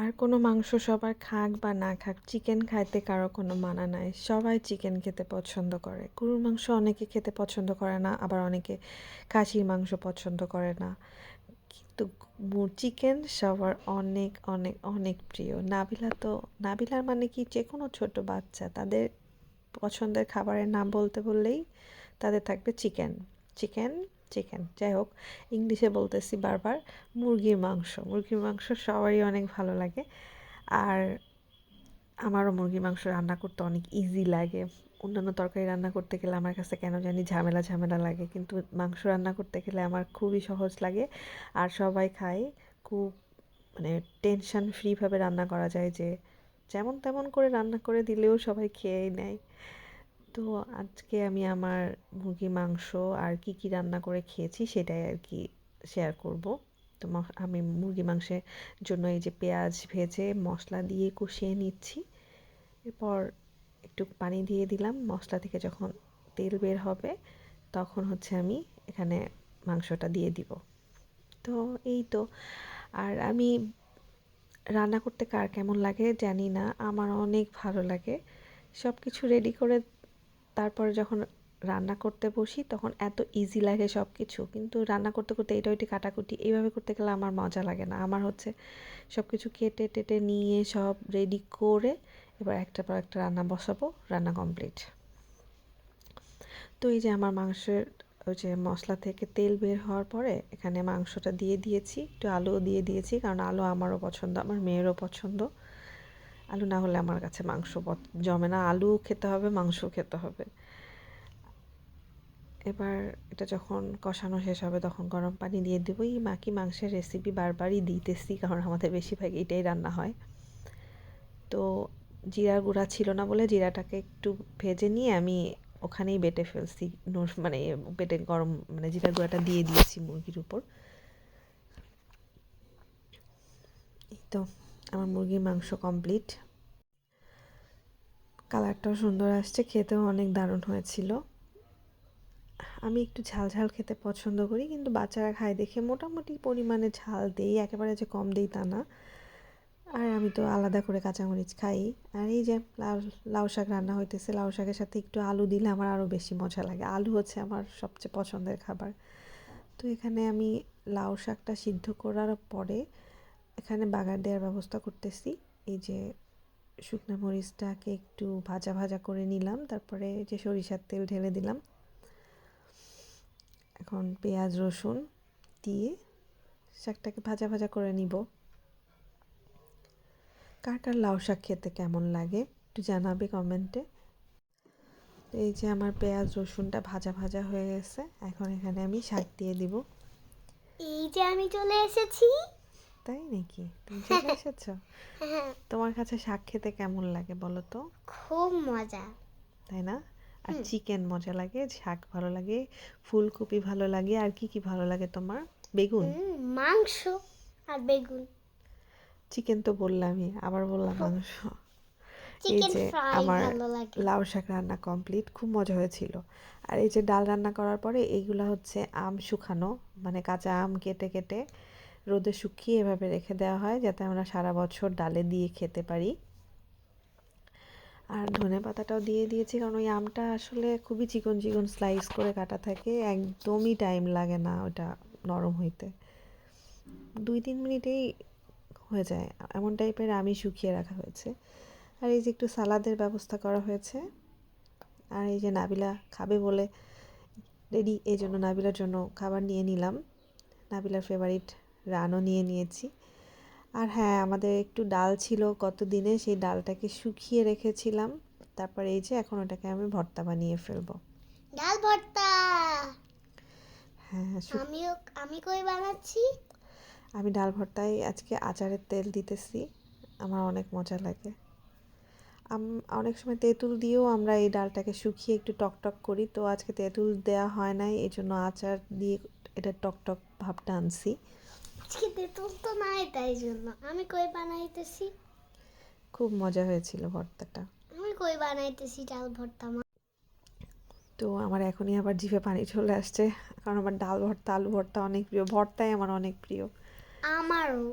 আর কোনো মাংস সবার খাক বা না খাক চিকেন খাইতে কারও কোনো মানা নাই। সবাই চিকেন খেতে পছন্দ করে। গরুর মাংস অনেকে খেতে পছন্দ করে না, আবার অনেকে খাসির মাংস পছন্দ করে না। কিন্তু চিকেন সবার অনেক অনেক অনেক প্রিয়। নাবিলা তো, নাবিলার মানে কি? যে কোনো ছোট বাচ্চা, তাদের পছন্দের খাবারের নাম বলতে বললেই তাদের থাকবে চিকেন চিকেন চিকেন যাই হোক ইংলিশে বলতেছি বারবার, মুরগির মাংস। মুরগির মাংস সবারই অনেক ভালো লাগে। আর আমারও মুরগির মাংস রান্না করতে অনেক ইজি লাগে। অন্যান্য তরকারি রান্না করতে গেলে আমার কাছে কেন জানি ঝামেলা ঝামেলা লাগে। কিন্তু মাংস রান্না করতে গেলে আমার খুবই সহজ লাগে। আর সবাই খায় খুব মানে টেনশন ফ্রিভাবে রান্না করা যায় যে, যেমন তেমন করে রান্না করে দিলেও সবাই খেয়েই নেয়। তো আজকে আমি আমার মুরগি মাংস আর কি কি রান্না করে খেয়েছি সেটাই আর কি শেয়ার করব। তো আমি মুরগি মাংসের জন্য এই যে পেঁয়াজ ভেজে মশলা দিয়ে কষিয়ে নিচ্ছি। এরপর একটু পানি দিয়ে দিলাম। মশলা থেকে যখন তেল বের হবে তখন হচ্ছে আমি এখানে মাংসটা দিয়ে দিব। তো এই তো। আর আমি রান্না করতে কার কেমন লাগে জানি না। আমার অনেক ভালো লাগে। সব কিছু রেডি করে তারপরে যখন রান্না করতে বসি, তখন এত ইজি লাগে সব কিছু কিন্তু রান্না করতে করতে এটা ওইটি কাটাকুটি, এইভাবে করতে গেলে আমার মজা লাগে না। আমার হচ্ছে সব কিছু কেটে টেটে নিয়ে সব রেডি করে এবার একটা পর একটা রান্না বসাবো, রান্না কমপ্লিট তো এই যে আমার মাংসের ওই যে মশলা থেকে তেল বের হওয়ার পরে এখানে মাংসটা দিয়ে দিয়েছি, একটু আলুও দিয়ে দিয়েছি, কারণ আলু আমারও পছন্দ, আমার মেয়েরও পছন্দ। আলু না হলে আমার কাছে মাংস জমে না। আলু খেতে হবে, মাংস খেতে হবে। এবার এটা যখন কষানো শেষ হবে, তখন গরম পানি দিয়ে দেবো। এই মাকি মাংসের রেসিপি বারবারই দিতেছি, কারণ আমাদের বেশিরভাগ এটাই রান্না হয়। তো জিরা গুঁড়া ছিল না বলে জিরাটাকে একটু ভেজে নিয়ে আমি ওখানেই বেটে ফেলছি। মানে বেটে গরম মানে জিরা গুঁড়াটা দিয়ে দিয়েছি মুরগির উপর। এই তো। আমার মুরগির মাংস কমপ্লিট কালারটাও সুন্দর আসছে, খেতেও অনেক দারুণ হয়েছিল। আমি একটু ঝাল ঝাল খেতে পছন্দ করি, কিন্তু বাচ্চারা খায় দেখে মোটামুটি পরিমাণে ঝাল দেই, একেবারে যে কম দেই তা না। আর আমি তো আলাদা করে কাঁচামরিচ খাই। আর এই যে লাউ লাউ শাক রান্না হইতেছে, লাউ শাকের সাথে একটু আলু দিলে আমার আরও বেশি মজা লাগে। আলু হচ্ছে আমার সবচেয়ে পছন্দের খাবার। তো এখানে আমি লাউ শাকটা সিদ্ধ করার পরে এখানে বাগার দেওয়ার ব্যবস্থা করতেছি। এই যে শুকনো মরিচটাকে একটু ভাজা ভাজা করে নিলাম, তারপরে যে সরিষার তেল ঢেলে দিলাম। এখন পেঁয়াজ, রসুন দিয়ে শাকটাকে ভাজা ভাজা করে নিব। কার লাউ শাক খেতে কেমন লাগে একটু জানাবে কমেন্টে। এই যে আমার পেঁয়াজ, রসুনটা ভাজা ভাজা হয়ে গেছে, এখন এখানে আমি শাক দিয়ে দিব। এই যে আমি চলে এসেছি। তাই নাকি? তুমি চলে এসেছ? তোমার কাছে শাক খেতে কেমন লাগে বলো তো? খুব মজা। তাই না? আর চিকেন মজা লাগে শাক ভালো লাগে ফুলকপি ভালো লাগে আর কি কি ভালো লাগে তোমার? বেগুন? মাংস আর বেগুন। চিকেন তো বললামই আবার বললাম মাংস। এই যে আমার লাউ শাক রান্না কমপ্লিট খুব মজা হয়েছিল। আর এই যে ডাল রান্না করার পরে এইগুলা হচ্ছে আম শুকানো মানে কাঁচা আম কেটে কেটে রোদে শুকিয়ে এভাবে রেখে দেওয়া হয় যাতে আমরা সারা বছর ডালে দিয়ে খেতে পারি। আর ধনে পাতাটাও দিয়ে দিয়েছি কারণ ওই আমটা আসলে খুবই চিকন চিকন স্লাইস করে কাটা থাকে, একদমই টাইম লাগে না ওটা নরম হইতে। দুই তিন মিনিটেই হয়ে যায়, এমন টাইপের আমি শুকিয়ে রাখা হয়েছে। আর এই যে একটু সালাদের ব্যবস্থা করা হয়েছে, আর এই যে নাবিলা খাবে বলে রেডি এই জন্য নাবিলার জন্য খাবার নিয়ে নিলাম। নাবিলার ফেভারিট রানও নিয়ে নিয়েছি। আর হ্যাঁ আমাদের একটু ডাল ছিল কত দিনে সেই ডালটাকে শুকিয়ে রেখেছিলাম। তারপর এই যে এখন ওটাকে আমি ভর্তা বানিয়ে ফেলব। ডাল ভর্তা! হ্যাঁ আমিও আমি কই বানাচ্ছি? আমি ডাল ভর্তায় আজকে আচারের তেল দিতেছি। আমার অনেক মজা লাগে। অনেক সময় তেঁতুল দিয়েও আমরা এই ডালটাকে শুকিয়ে একটু টকটক করি। তো আজকে তেঁতুল দেওয়া হয় নাই এই জন্য আচার দিয়ে এটা টকটক ভাবটা আনছি। আজকে তেঁতুল তো নাই তাই জন্য। আমি কই বানাইতেছি? খুব মজা হয়েছিল ভর্তাটা। আমি কই বানাইতেছি ডাল ভর্তা তো আমার এখনই আবার জিভে পানি চলে আসছে কারণ আমার ডাল ভর্তা আলু ভর্তা অনেক প্রিয় ভর্তাই আমার অনেক প্রিয়। আমারও।